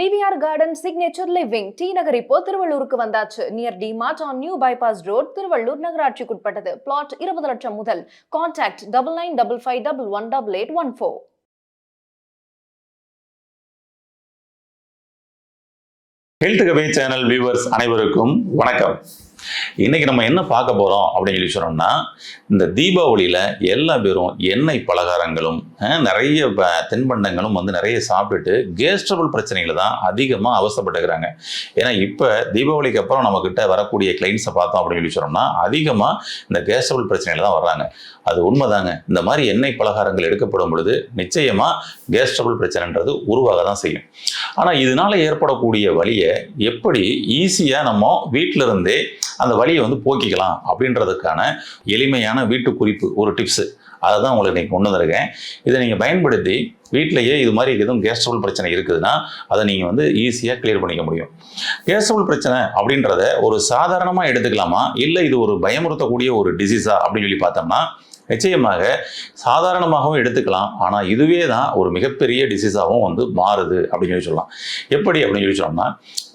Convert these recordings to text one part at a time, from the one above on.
PVR garden signature living T Nagar இப்போ திருவள்ளூருக்கு வந்தாச்சு. Near D Mart on new bypass road Tiruvallur நகராட்சிக்குட்பட்டது. Plot இருபது லட்சம் முதல். Contact double nine double five double one double eight one four health channel viewers அனைவருக்கும் வணக்கம். இன்றைக்கி நம்ம என்ன பார்க்க போகிறோம் அப்படின்னு சொல்லி சொன்னோம்னா இந்த தீபாவளியில் எல்லா பேரும் எண்ணெய் பலகாரங்களும் நிறைய தென்பண்டங்களும் தின்பண்டங்களும் வந்து நிறைய சாப்பிட்டுட்டு கேஸ்ட்ரபிள் பிரச்சனைகளை தான் அதிகமாக அவசப்பட்டுக்கிறாங்க ஏன்னா இப்போ தீபாவளிக்கு அப்புறம் நம்மக்கிட்ட வரக்கூடிய கிளைண்ட்ஸை பார்த்தோம் அப்படின்னு சொல்லி சொன்னோம்னா அதிகமாக இந்த கேஸ்ட்ரபிள் பிரச்சனைகள் தான் வர்றாங்க. அது உண்மைதாங்க. இந்த மாதிரி எண்ணெய் பலகாரங்கள் எடுக்கப்படும் பொழுது நிச்சயமாக கேஸ்ட்ரபிள் பிரச்சனைன்றது உருவாக தான் செய்யும். ஆனால் இதனால ஏற்படக்கூடிய வழியை எப்படி ஈஸியாக நம்ம வீட்டிலிருந்தே இருந்தே அந்த வழியை வந்து போக்கிக்கலாம் அப்படின்றதுக்கான எளிமையான வீட்டு குறிப்பு ஒரு டிப்ஸு அதை தான் உங்களுக்கு நீங்கள் கொண்டு வந்திருக்கேன். இதை நீங்கள் பயன்படுத்தி வீட்டிலேயே இது மாதிரி எதுவும் கேஸ்ட்ரபிள் பிரச்சனை இருக்குதுன்னா அதை நீங்கள் வந்து ஈஸியாக கிளியர் பண்ணிக்க முடியும். கேஸ்ட்ரபிள் பிரச்சனை அப்படின்றத ஒரு சாதாரணமாக எடுத்துக்கலாமா? இல்லை இது ஒரு பயமுறுத்தக்கூடிய ஒரு டிசீஸா அப்படின்னு சொல்லி பார்த்தோம்னா நிச்சயமாக சாதாரணமாகவும் எடுத்துக்கலாம். ஆனால் இதுவே தான் ஒரு மிகப்பெரிய டிசீஸாகவும் வந்து மாறுது அப்படின்னு சொல்லி சொல்லலாம். எப்படி அப்படின்னு சொல்லி சொன்னோம்னா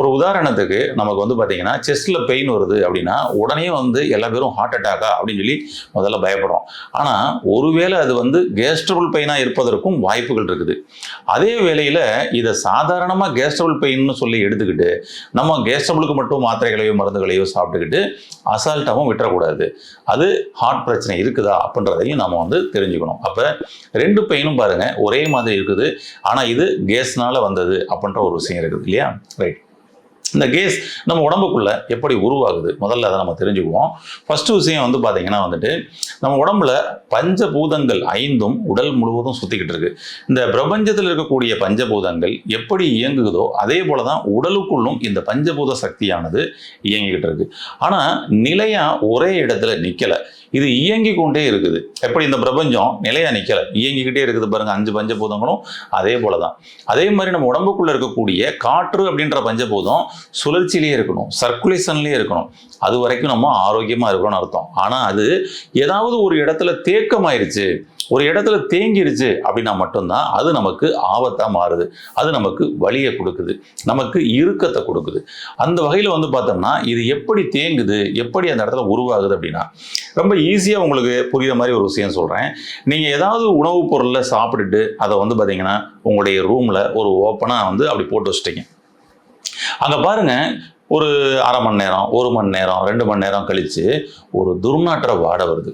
ஒரு உதாரணத்துக்கு நமக்கு வந்து பார்த்தீங்கன்னா செஸ்ட்டில் பெயின் வருது அப்படின்னா உடனே வந்து எல்லா பேரும் ஹார்ட் அட்டாக்கா அப்படின்னு சொல்லி முதல்ல பயப்படுறோம். ஆனால் ஒருவேளை அது வந்து கேஸ்ட்ரபிள் பெயினாக இருப்பதற்கும் வாய்ப்புகள் இருக்குது. அதே வேளையில் இதை சாதாரணமாக கேஸ்ட்ரபிள் பெயின்னு சொல்லி எடுத்துக்கிட்டு நம்ம கேஸ்ட்ரபிளுக்கு மட்டும் மாத்திரைகளையோ மருந்துகளையோ சாப்பிட்டுக்கிட்டு அசால்ட்டாகவும் விட்டுறக்கூடாது. அது ஹார்ட் பிரச்சனை இருக்குதா? அப்படின்றதையும் நம்ம வந்து தெரிஞ்சுக்கணும். அப்போ ரெண்டு பெயினும் பாருங்க ஒரே மாதிரி இருக்குது. ஆனால் இது கேஸ்னால வந்தது அப்படின்ற ஒரு விஷயம் இருக்குது இல்லையா? ரைட் இந்த கேஸ் நம்ம உடம்புக்குள்ள எப்படி உருவாகுது? முதல்ல அதை நம்ம தெரிஞ்சுக்குவோம். ஃபர்ஸ்ட் விஷயம் வந்து பார்த்தீங்கன்னா வந்துட்டு நம்ம உடம்புல பஞ்சபூதங்கள் ஐந்தும் உடல் முழுவதும் சுத்திக்கிட்டு இருக்கு. இந்த பிரபஞ்சத்தில் இருக்கக்கூடிய பஞ்சபூதங்கள் எப்படி இயங்குதோ அதே போல தான் உடலுக்குள்ளும் இந்த பஞ்சபூத சக்தியானது இயங்கிக்கிட்டு இருக்கு. ஆனால் நிலையா ஒரே இடத்துல நிற்கலை இது இயங்கி கொண்டே இருக்குது. எப்படி இந்த பிரபஞ்சம் நிலையா நிற்கலை இயங்கிக்கிட்டே இருக்குது பாருங்க அஞ்சு பஞ்சபூதங்களும் அதே போல தான் அதே மாதிரி நம்ம உடம்புக்குள்ள இருக்கக்கூடிய காற்று அப்படின்ற பஞ்சபூதம் சுழற்சியிலேயே இருக்கணும். சர்க்குலேஷன்லேயே இருக்கணும். அது வரைக்கும் நம்ம ஆரோக்கியமாக இருக்கணும்னு அர்த்தம். ஆனால் அது ஏதாவது ஒரு இடத்துல தேக்கமாயிருச்சு ஒரு இடத்துல தேங்கிருச்சு அப்படின்னா மட்டும்தான் அது நமக்கு ஆபத்தாக மாறுது. அது நமக்கு வலியை கொடுக்குது. நமக்கு இறுக்கத்தை கொடுக்குது. அந்த வகையில் வந்து பார்த்தோம்னா இது எப்படி தேங்குது எப்படி அந்த இடத்துல உருவாகுது அப்படின்னா ரொம்ப ஈஸியாக உங்களுக்கு புரியுற மாதிரி ஒரு விஷயம் சொல்கிறேன் நீங்கள் ஏதாவது உணவுப் பொருளில் சாப்பிட்டுட்டு அதை வந்து பார்த்தீங்கன்னா உங்களுடைய ரூமில் ஒரு ஓப்பனாக வந்து அப்படி போட்டு வச்சிட்டீங்க. அங்கே பாருங்க ஒரு அரை மணி நேரம் ஒரு மணி நேரம் ரெண்டு மணி நேரம் கழித்து ஒரு துர்நாற்ற வாடை வருது.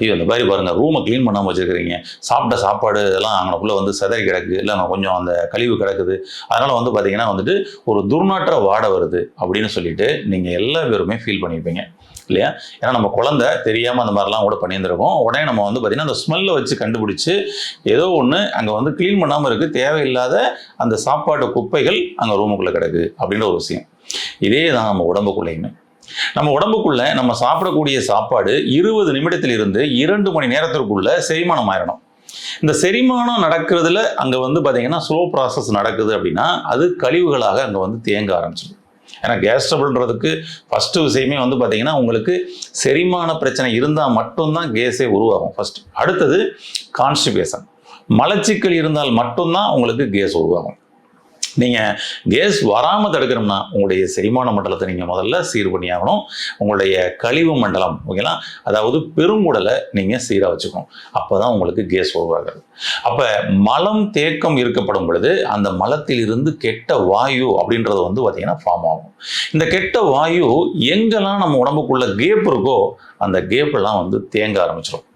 ஐயோ இந்த மாதிரி பாருங்க ரூமை க்ளீன் பண்ணாமல் வச்சுருக்கிறீங்க. சாப்பிட்ட சாப்பாடு எல்லாம் அங்கனக்குள்ளே வந்து சிதறி கிடக்கு. இல்லை கொஞ்சம் அந்த கழிவு கிடக்குது. அதனால் வந்து பார்த்தீங்கன்னா வந்துட்டு ஒரு துர்நாற்ற வாடை வருது அப்படின்னு சொல்லிட்டு நீங்கள் எல்லா பேருமே ஃபீல் பண்ணியிருப்பீங்க இல்லையா? ஏன்னா நம்ம குழந்தை தெரியாமல் அந்த மாதிரிலாம் கூட பண்ணியிருந்திருக்கோம். உடனே நம்ம வந்து பார்த்திங்கன்னா அந்த ஸ்மெல்லை வச்சு கண்டுபிடிச்சி ஏதோ ஒன்று அங்கே வந்து க்ளீன் பண்ணாமல் இருக்குது தேவையில்லாத அந்த சாப்பாட்டு குப்பைகள் அங்கே ரூமுக்குள்ளே கிடக்கு அப்படின்ற ஒரு விஷயம். இதே தான் நம்ம உடம்புக்குள்ளேயுமே. நம்ம உடம்புக்குள்ள நம்ம சாப்பிடக்கூடிய சாப்பாடு இருபது நிமிடத்திலிருந்து இரண்டு மணி நேரத்திற்குள்ள செரிமானம் ஆயிடணும் இந்த செரிமானம் நடக்கிறதுல அங்கே வந்து பார்த்தீங்கன்னா ஸ்லோ ப்ராசஸ் நடக்குது அப்படின்னா அது கழிவுகளாக அங்கே வந்து தேங்க ஆரம்பிச்சிடும். ஏன்னா கேஸ்ட்ரபிள்ன்றதுக்கு ஃபஸ்ட்டு விஷயமே வந்து பார்த்தீங்கன்னா உங்களுக்கு செரிமான பிரச்சனை இருந்தால் மட்டும்தான் கேஸே உருவாகும் ஃபஸ்ட்டு அடுத்தது கான்ஸ்டிபேஷன் மலச்சிக்கல் இருந்தால் மட்டும்தான் உங்களுக்கு கேஸ் உருவாகும். நீங்கள் கேஸ் வராமல் தடுக்கணும்னா உங்களுடைய செரிமான மண்டலத்தை நீங்கள் முதல்ல சீர் பண்ணியாகணும் உங்களுடைய கழிவு மண்டலம் ஓகேங்களா? அதாவது பெருங்குடலை நீங்கள் சீராக வச்சுக்கணும். அப்போ தான் உங்களுக்கு கேஸ் உருவாகிறது அப்போ மலம் தேக்கம் இருக்கப்படும் பொழுது அந்த மலத்தில் இருந்து கெட்ட வாயு அப்படின்றது வந்து பார்த்தீங்கன்னா ஃபார்ம் ஆகும். இந்த கெட்ட வாயு எங்கெல்லாம் நம்ம உடம்புக்குள்ள கேப் இருக்கோ அந்த கேப்பெல்லாம் வந்து தேங்க ஆரம்பிச்சிடும்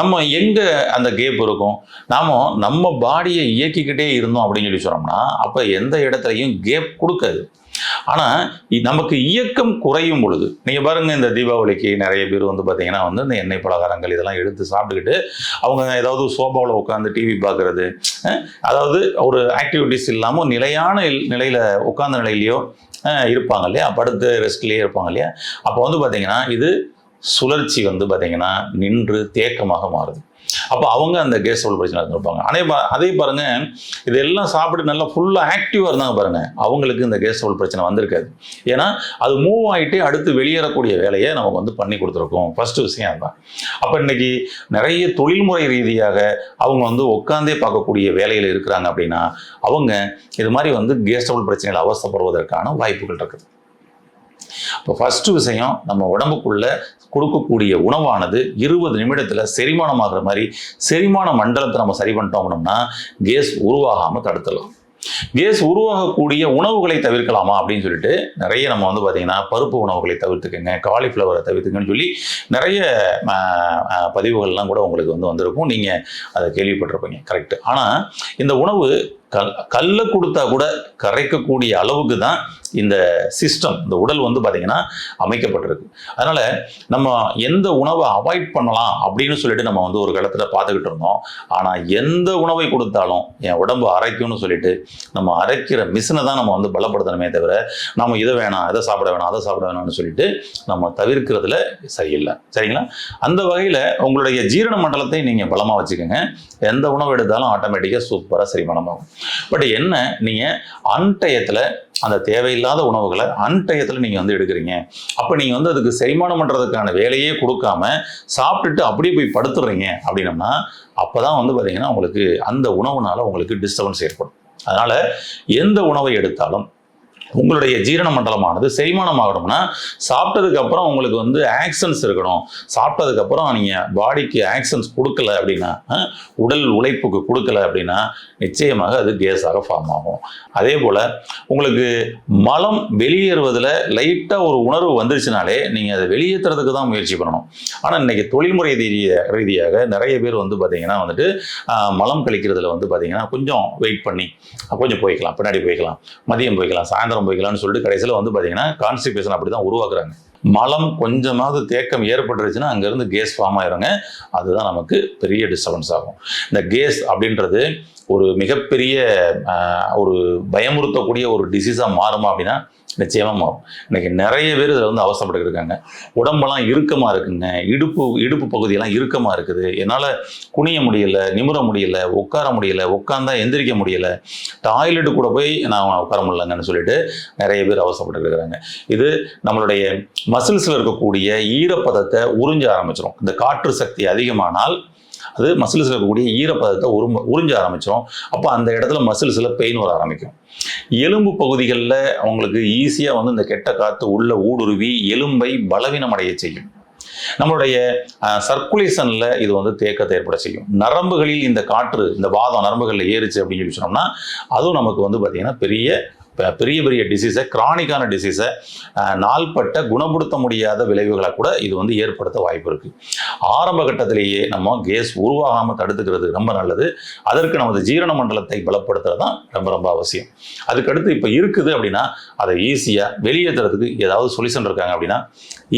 நம்ம எங்கே அந்த கேப் இருக்கும்? நாம் நம்ம பாடியை இயக்கிக்கிட்டே இருந்தோம் அப்படின்னு சொல்லி சொன்னோம்னா அப்போ எந்த இடத்துலையும் கேப் கொடுக்காது. ஆனால் நமக்கு இயக்கம் குறையும் பொழுது நீங்கள் பாருங்க இந்த தீபாவளிக்கு நிறைய பேர் வந்து பார்த்தீங்கன்னா வந்து இந்த எண்ணெய் பலகாரங்கள் இதெல்லாம் எடுத்து சாப்பிட்டுக்கிட்டு அவங்க ஏதாவது சோபாவில் உட்காந்து டிவி பார்க்குறது அதாவது ஒரு ஆக்டிவிட்டிஸ் இல்லாமல் நிலையான நிலையில் உட்காந்த உட்கார்ந்த நிலையிலையோ இருப்பாங்க இல்லையா? படுத்து ரெஸ்ட்லேயே இருப்பாங்க இல்லையா? அப்போ வந்து பார்த்தீங்கன்னா இது சுழற்சி வந்து பார்த்திங்கன்னா நின்று தேக்கமாக மாறுது. அப்போ அவங்க அந்த கேஸ் ஹோல் பிரச்சனை இருந்திருப்பாங்க அதே பா- அதே பாருங்க இதெல்லாம் சாப்பிட்டு நல்லா ஃபுல்லாக ஆக்டிவாக இருந்தாங்க பாருங்க. அவங்களுக்கு இந்த கேஸ் ஹோல் பிரச்சனை வந்திருக்காது. ஏன்னா அது மூவ் ஆகிட்டே அடுத்து வெளியேறக்கூடிய வேலையை நமக்கு வந்து பண்ணி கொடுத்துருக்கோம். ஃபர்ஸ்ட் விஷயம் அதுதான். அப்போ இன்னைக்கு நிறைய தொழில்முறை ரீதியாக அவங்க வந்து உட்காந்தே பார்க்கக்கூடிய வேலையில் இருக்கிறாங்க அப்படின்னா அவங்க இது மாதிரி வந்து கேஸ் ஹோல் பிரச்சனையில் அவசப்படுவதற்கான வாய்ப்புகள் இருக்குது. இப்போ ஃபஸ்ட்டு விஷயம் நம்ம உடம்புக்குள்ள கொடுக்கக்கூடிய உணவானது இருபது நிமிடத்தில் செரிமானம் ஆகிற மாதிரி செரிமான மண்டலத்தை நம்ம சரி பண்ணிட்டோம் அப்படின்னா கேஸ் உருவாகாமல் தடுத்துடலாம். கேஸ் உருவாகக்கூடிய உணவுகளை தவிர்க்கலாமா அப்படின்னு சொல்லிட்டு நிறைய நம்ம வந்து பார்த்தீங்கன்னா பருப்பு உணவுகளை தவிர்த்துக்கங்க காலிஃப்ளவரை தவிர்த்துக்கன்னு சொல்லி நிறைய பதிவுகள்லாம் கூட உங்களுக்கு வந்து வந்திருக்கும். நீங்கள் அதை கேள்விப்பட்டிருப்பீங்க. கரெக்ட் ஆனால் இந்த உணவு கல் கல்லை கொடுத்தா கூட கரைக்கக்கூடிய அளவுக்கு தான் இந்த சிஸ்டம் இந்த உடல் வந்து பார்த்திங்கன்னா அமைக்கப்பட்டிருக்கு. அதனால் நம்ம எந்த உணவை அவாய்ட் பண்ணலாம் அப்படின்னு சொல்லிட்டு நம்ம வந்து ஒரு காலத்தில் பார்த்துக்கிட்டு இருந்தோம். ஆனால் எந்த உணவை கொடுத்தாலும் என் உடம்பு அரைக்கும்னு சொல்லிட்டு நம்ம அரைக்கிற மிஷினை தான் நம்ம வந்து பலப்படுத்தணுமே தவிர நம்ம இதை வேணாம் இதை சாப்பிட வேணாம் அதை சாப்பிட வேணாம்னு சொல்லிட்டு நம்ம தவிர்க்கிறதுல சரியில்லை. சரிங்களா? அந்த வகையில் உங்களுடைய ஜீரண மண்டலத்தை நீங்கள் பலமாக வச்சுக்கோங்க. எந்த உணவு எடுத்தாலும் ஆட்டோமேட்டிக்காக சூப்பராக செரிமானமாகும் பட் என்ன நீங்கள் அன்டயத்தில் அந்த தேவையில்லாத உணவுகளை அன்டயத்தில் நீங்கள் வந்து எடுக்கிறீங்க. அப்போ நீங்கள் வந்து அதுக்கு செரிமானம் பண்ணுறதுக்கான வேலையே கொடுக்காம சாப்பிட்டுட்டு அப்படியே போய் படுத்துடுறீங்க அப்படின்னம்னா அப்போ தான் வந்து பார்த்தீங்கன்னா உங்களுக்கு அந்த உணவுனால உங்களுக்கு டிஸ்டர்பன்ஸ் ஏற்படும். அதனால் எந்த உணவை எடுத்தாலும் உங்களுடைய ஜீரண மண்டலமானது செரிமானம் ஆகணும்னா சாப்பிட்டதுக்கு அப்புறம் உங்களுக்கு வந்து ஆக்சன்ஸ் இருக்கணும். சாப்பிட்டதுக்கு அப்புறம் நீங்கள் பாடிக்கு ஆக்சன்ஸ் கொடுக்கல அப்படின்னா உடல் உழைப்புக்கு கொடுக்கல அப்படின்னா நிச்சயமாக அது கேஸாக ஃபார்ம் ஆகும். அதே போல் உங்களுக்கு மலம் வெளியேறுவதில் லைட்டாக ஒரு உணர்வு வந்துருச்சுனாலே நீங்கள் அதை வெளியேற்றுறதுக்கு தான் முயற்சி பண்ணணும். ஆனால் இன்னைக்கு தொழில்முறை ரீதிய ரீதியாக நிறைய பேர் வந்து பார்த்தீங்கன்னா வந்துட்டு மலம் கழிக்கிறதுல வந்து பார்த்தீங்கன்னா கொஞ்சம் வெயிட் பண்ணி கொஞ்சம் போய்க்கலாம் பின்னாடி போய்க்கலாம் மதியம் போய்க்கலாம் சாயந்தரம் போய்க்கலாம்னு சொல்லிட்டு கடைசியில் வந்து பார்த்தீங்கன்னா கான்ஸ்டிபேஷன் அப்படி தான் உருவாக்குறாங்க. மலம் கொஞ்சமாவது தேக்கம் ஏற்பட்டுருச்சுன்னா அங்கேருந்து கேஸ் ஃபார்ம் ஆயிருங்க. அதுதான் நமக்கு பெரிய டிஸ்டர்பன்ஸ் ஆகும். இந்த கேஸ் அப்படின்றது ஒரு மிகப்பெரிய ஒரு பயமுறுத்தக்கூடிய ஒரு டிசீஸாக மாறுமா அப்படின்னா நிச்சயமாக மாறும். இன்னைக்கு நிறைய பேர் இதில் வந்து அவசரப்பட்டு இருக்காங்க. உடம்பெல்லாம் இறுக்கமாக இருக்குங்க. இடுப்பு இடுப்பு பகுதியெல்லாம் இறுக்கமாக இருக்குது. என்னால் குனிய முடியல நிமிர முடியல உட்கார முடியல உட்காந்தா எந்திரிக்க முடியல டாய்லெட்டு கூட போய் நான் உட்கார முடியலங்கன்னு சொல்லிட்டு நிறைய பேர் அவசரப்பட்டு இருக்கிறாங்க இது நம்மளுடைய மசில்ஸில் இருக்கக்கூடிய ஈரப்பதத்தை உறிஞ்ச ஆரம்பிச்சிடும் இந்த காற்று சக்தி அதிகமானால் அது மசில்ஸில் இருக்கக்கூடிய ஈரப்பதத்தை உரும்ப உறிஞ்ச ஆரம்பிச்சிடும் அப்போ அந்த இடத்துல மசில்ஸில் பெயின் வர ஆரம்பிக்கும். எலும்பு பகுதிகளில் அவங்களுக்கு ஈஸியாக வந்து இந்த கெட்ட காற்று உள்ள ஊடுருவி எலும்பை பலவீனமடைய செய்யும். நம்மளுடைய சர்க்குலேஷனில் இது வந்து தேக்கத்தை ஏற்பட செய்யும். நரம்புகளில் இந்த காற்று இந்த வாதம் நரம்புகளில் ஏறுச்சு அப்படின்னு சொல்லி சொன்னோம்னா அதுவும் நமக்கு வந்து பார்த்திங்கன்னா பெரிய பெரிய பெரிய டிசீஸை கிரானிக்கான டிசீஸை நாள்பட்ட குணப்படுத்த முடியாத விளைவுகளை கூட இது வந்து ஏற்படுத்த வாய்ப்பு இருக்குது ஆரம்ப கட்டத்திலேயே நம்ம கேஸ் உருவாகாமல் தடுத்துக்கிறது ரொம்ப நல்லது. அதற்கு நமது ஜீரண மண்டலத்தை பலப்படுத்துறது தான் ரொம்ப ரொம்ப அவசியம். அதுக்கடுத்து இப்போ இருக்குது அப்படின்னா அதை ஈஸியாக வெளியேற்றுறதுக்கு ஏதாவது சொல்யூஷன் இருக்காங்க அப்படின்னா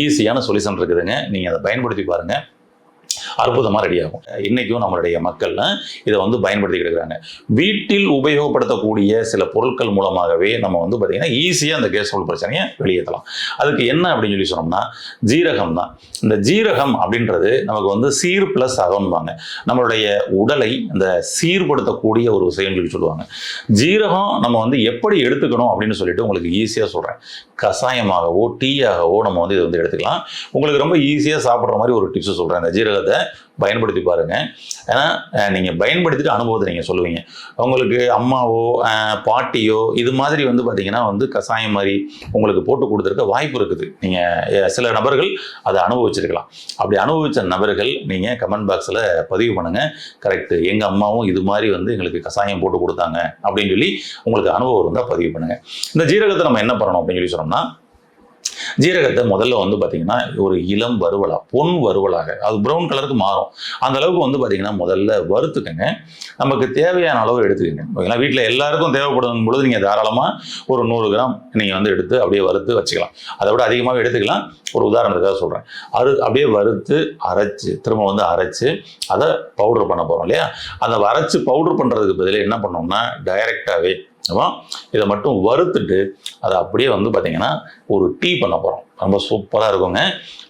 ஈஸியான சொல்யூஷன் இருக்குதுங்க. நீங்கள் அதை பயன்படுத்தி பாருங்கள் அற்புதமாக ரெடி ஆகும். இன்றைக்கும் நம்மளுடைய மக்கள்லாம் இதை வந்து பயன்படுத்திக்கிட்டு இருக்கிறாங்க. வீட்டில் உபயோகப்படுத்தக்கூடிய சில பொருட்கள் மூலமாகவே நம்ம வந்து பார்த்திங்கன்னா ஈஸியாக அந்த கேஸ் ஹோல் பிரச்சனையை வெளியேற்றலாம். அதுக்கு என்ன அப்படின்னு சொல்லி சொன்னோம்னா ஜீரகம் தான். இந்த ஜீரகம் அப்படின்றது நமக்கு வந்து சீர் ப்ளஸ் அகம்பாங்க நம்மளுடைய உடலை இந்த சீர்படுத்தக்கூடிய ஒரு விஷயம்னு சொல்லி சொல்லுவாங்க. ஜீரகம் நம்ம வந்து எப்படி எடுத்துக்கணும் அப்படின்னு சொல்லிட்டு உங்களுக்கு ஈஸியாக சொல்கிறேன் கஷாயமாகவோ டீயாகவோ நம்ம வந்து இதை வந்து எடுத்துக்கலாம். உங்களுக்கு ரொம்ப ஈஸியாக சாப்பிட்ற மாதிரி ஒரு டிப்ஸ் சொல்கிறேன் இந்த ஜீரகத்தை பயன்படுத்தி பாருங்க. ஏன்னா நீங்கள் பயன்படுத்திட்டு அனுபவத்தை நீங்கள் சொல்லுவீங்க. உங்களுக்கு அம்மாவோ பாட்டியோ இது மாதிரி வந்து பார்த்தீங்கன்னா வந்து கஷாயம் மாதிரி உங்களுக்கு போட்டு கொடுத்துருக்க வாய்ப்பு இருக்குது. நீங்கள் சில நபர்கள் அதை அனுபவிச்சிருக்கலாம். அப்படி அனுபவித்த நபர்கள் நீங்கள் கமெண்ட் பாக்ஸில் பதிவு பண்ணுங்கள் கரெக்டு எங்கள் அம்மாவும் இது மாதிரி வந்து எங்களுக்கு கஷாயம் போட்டு கொடுத்தாங்க அப்படின்னு சொல்லி உங்களுக்கு அனுபவம் இருந்தால் பதிவு பண்ணுங்கள் இந்த ஜீரகத்தை நம்ம என்ன பண்ணணும் அப்படின்னு சொல்லி சொன்னோம்னா ஜீரகத்தை முதல்ல வந்து பார்த்தீங்கன்னா ஒரு இளம் வறுவலா பொன் வறுவலாக அது ப்ரௌன் கலருக்கு மாறும். அந்த அளவுக்கு வந்து பார்த்தீங்கன்னா முதல்ல வறுத்துக்கங்க. நமக்கு தேவையான அளவு எடுத்துக்கங்க. ஓகேங்களா வீட்டில் எல்லாருக்கும் தேவைப்படும் பொழுது நீங்கள் தாராளமாக ஒரு நூறு கிராம் நீங்கள் வந்து எடுத்து அப்படியே வறுத்து வச்சுக்கலாம். அதை விட அதிகமாகவே எடுத்துக்கலாம். ஒரு உதாரணத்துக்காக சொல்கிறேன் அரு அப்படியே வறுத்து அரைச்சு திரும்ப வந்து அரைச்சு அதை பவுடர் பண்ண போகிறோம் இல்லையா? அந்த அரைச்சு பவுடர் பண்ணுறதுக்கு பதிலாக என்ன பண்ணோம்னா டைரெக்டாகவே ஓகேவா இதை மட்டும் வறுத்துட்டு அதை அப்படியே வந்து பார்த்தீங்கன்னா ஒரு டீ பண்ண போகிறோம் ரொம்ப சூப்பராக இருக்குங்க.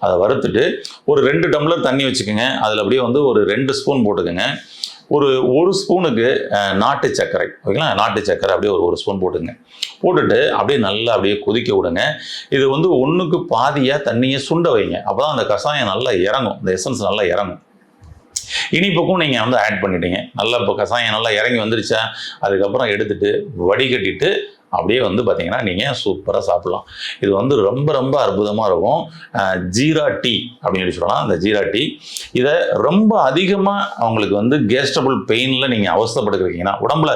அதை வறுத்துட்டு ஒரு ரெண்டு டம்ளர் தண்ணி வச்சுக்கோங்க. அதில் அப்படியே வந்து ஒரு ரெண்டு ஸ்பூன் போட்டுக்கோங்க. ஒரு ஒரு ஸ்பூனுக்கு நாட்டு சர்க்கரை. ஓகேங்களா? நாட்டு சர்க்கரை அப்படியே ஒரு ஒரு ஸ்பூன் போட்டுங்க போட்டுட்டு அப்படியே நல்லா அப்படியே கொதிக்க விடுங்க. இது வந்து ஒன்றுக்கு பாதியாக தண்ணியை சுண்ட வைங்க. அப்போ தான் அந்த கஷாயம் நல்லா இறங்கும். இந்த எசன்ஸ் நல்லா இறங்கும். இனிப்புக்கும் நீங்கள் வந்து ஆட் பண்ணிட்டீங்க. நல்லா இப்போ கசாயம் நல்லா இறங்கி வந்துருச்சா? அதுக்கப்புறம் எடுத்துட்டு வடிகட்டிட்டு அப்படியே வந்து பார்த்தீங்கன்னா நீங்கள் சூப்பராக சாப்பிடலாம். இது வந்து ரொம்ப ரொம்ப அற்புதமாக இருக்கும். ஜீரா டீ அப்படின்னு சொல்லி சொல்லலாம். அந்த ஜீரா டீ. இதை ரொம்ப அதிகமாக அவங்களுக்கு வந்து கேஸ்டபிள் பெயினில் நீங்கள் அவஸ்தைப்பட்டுக்கிறீங்கன்னா உடம்புல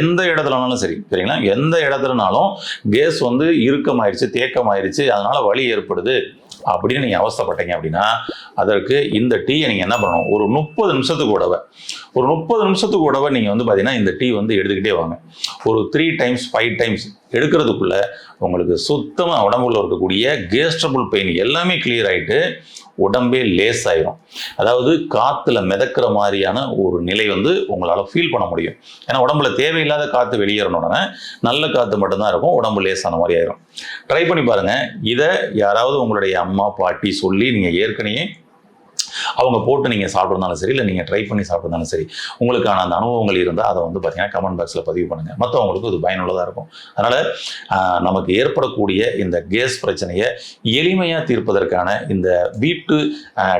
எந்த இடத்துலனாலும் சரி சரிங்களா? எந்த இடத்துலனாலும் கேஸ் வந்து இறுக்கமாயிருச்சு தேக்கமாயிருச்சு அதனால் வலி ஏற்படுது. அப்படின்னு நீங்கள் அவஸ்தப்பட்டீங்க அப்படின்னா அதற்கு இந்த டீயை நீங்கள் என்ன பண்ணணும்? ஒரு முப்பது நிமிஷத்துக்கு கூடவை ஒரு முப்பது நிமிஷத்துக்கு கூடவை நீங்கள் வந்து பார்த்தீங்கன்னா இந்த டீ வந்து எடுத்துக்கிட்டே வாங்க. ஒரு த்ரீ டைம்ஸ் ஃபைவ் டைம்ஸ் எடுக்கிறதுக்குள்ளே உங்களுக்கு சுத்தமாக உடம்புல இருக்கக்கூடிய கேஸ்ட்ரபுள் பெயின் எல்லாமே கிளியர் ஆகிட்டு உடம்பே லேஸ் ஆயிரும் அதாவது காற்றுல மிதக்கிற மாதிரியான ஒரு நிலை வந்து உங்களால் ஃபீல் பண்ண முடியும். ஏன்னா உடம்புல தேவையில்லாத காற்று வெளியேறணும் உடனே நல்ல காற்று மட்டும்தான் இருக்கும் உடம்பு லேசான மாதிரி ஆயிரும். ட்ரை பண்ணி பாருங்கள் இதை யாராவது உங்களுடைய அம்மா பாட்டி சொல்லி நீங்கள் ஏற்கனவே அவங்க போட்டு நீங்கள் சாப்பிட்றதாலும் சரி இல்லை நீங்கள் ட்ரை பண்ணி சாப்பிட்றதாலும் சரி உங்களுக்கான அந்த அனுபவங்கள் இருந்தால் அதை வந்து பார்த்தீங்கன்னா கமெண்ட் பாக்ஸில் பதிவு பண்ணுங்கள் மற்றவங்களுக்கும் இது பயனுள்ளதாக இருக்கும். அதனால் நமக்கு ஏற்படக்கூடிய இந்த கேஸ் பிரச்சனையை எளிமையாக தீர்ப்பதற்கான இந்த வீட்டு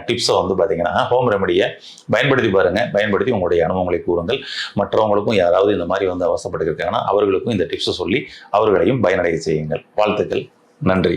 டிப்ஸை வந்து பார்த்தீங்கன்னா ஹோம் ரெமடியை பயன்படுத்தி பாருங்கள் பயன்படுத்தி உங்களுடைய அனுபவங்களை கூறுங்கள். மற்றவங்களுக்கும் யாராவது இந்த மாதிரி வந்து அவசரப்பட்டிருக்காங்கன்னா அவர்களுக்கும் இந்த டிப்ஸை சொல்லி அவர்களையும் பயனடைய செய்யுங்கள். வாழ்த்துக்கள். நன்றி.